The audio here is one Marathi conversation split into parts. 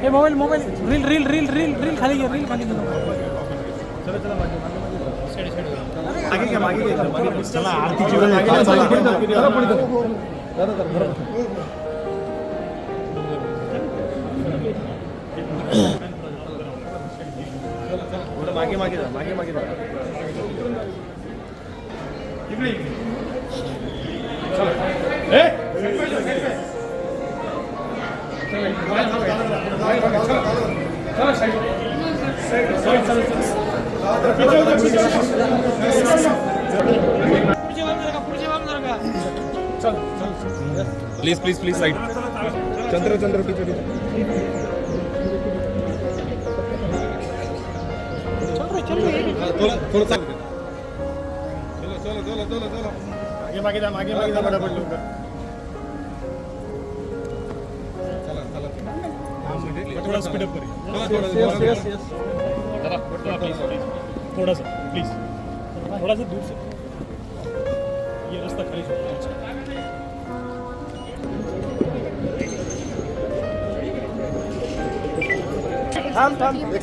हे mobile mobile. Reel reel reel reel reel खाली घे रील मागे मागे मागे मागे मागे इकडे please please please side Chandra Chandra रे थोडं थोडं चालू दे. चलो चलो चलो चलो चलो. मागे मागे जा मागे मागे जा फटाफट लवकर. चला चला थोडा स्पीडअप करूया. यस यस थोड़ा सा प्लीज थोड़ा सा दूर से ये रास्ता खाली थांब थांब. एक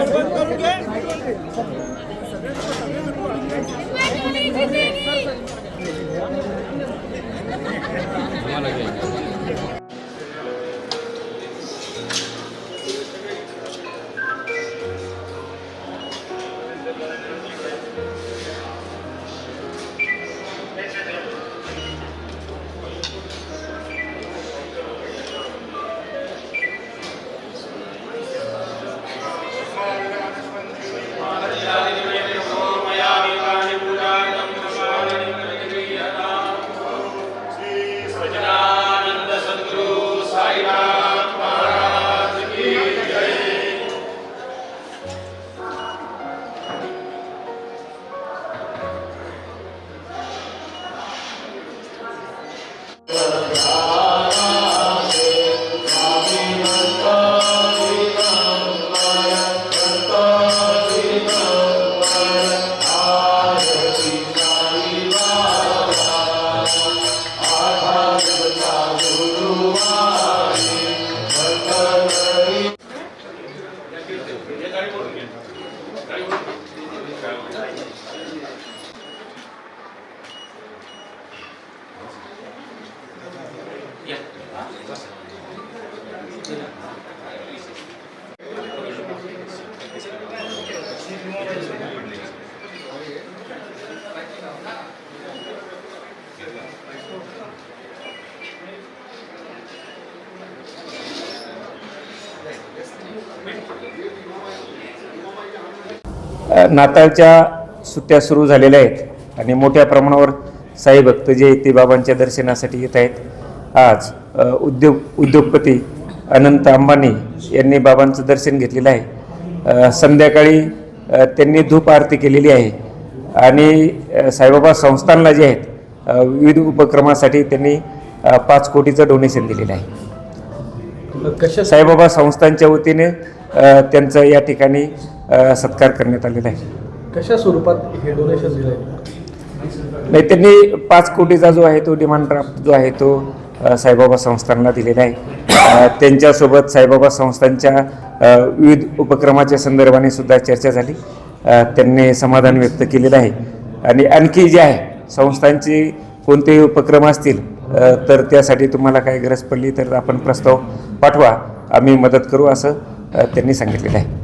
साईड नाताळच्या सुट्ट्या सुरू झालेल्या आहेत आणि मोठ्या प्रमाणावर साई भक्त जे आहेत ते बाबांच्या दर्शनासाठी येत आहेत. आज उद्योग उद्योगपती अनंत अंबानी यांनी बाबांचं दर्शन घेतलेलं आहे. संध्याकाळी त्यांनी धूप आरती केलेली आहे आणि साईबाबा संस्थानला जे आहेत विविध उपक्रमासाठी त्यांनी पाच कोटीचं डोनेशन दिलेलं आहे. कशा साईबाबा संस्थांच्या वतीने त्यांचं या ठिकाणी सत्कार करण्यात आलेला आहे. कशा स्वरूपात हे डोनेशन दिलंय? नाही त्यांनी पाच कोटीचा जो आहे तो डिमांड ड्राफ्ट जो आहे तो साईबाबा संस्थानला दिलेला आहे. त्यांच्यासोबत साईबाबा संस्थांच्या विविध उपक्रमाच्या संदर्भाने सुद्धा चर्चा झाली. त्यांनी समाधान व्यक्त केलेलं आहे. आणि आणखी जे आहे संस्थांचे कोणतेही उपक्रम असतील तर त्यासाठी तुम्हाला काही गरज पडली तर आपण प्रस्ताव पाठवा. आम्ही मदत करू असं त्यांनी सांगितलेलं आहे.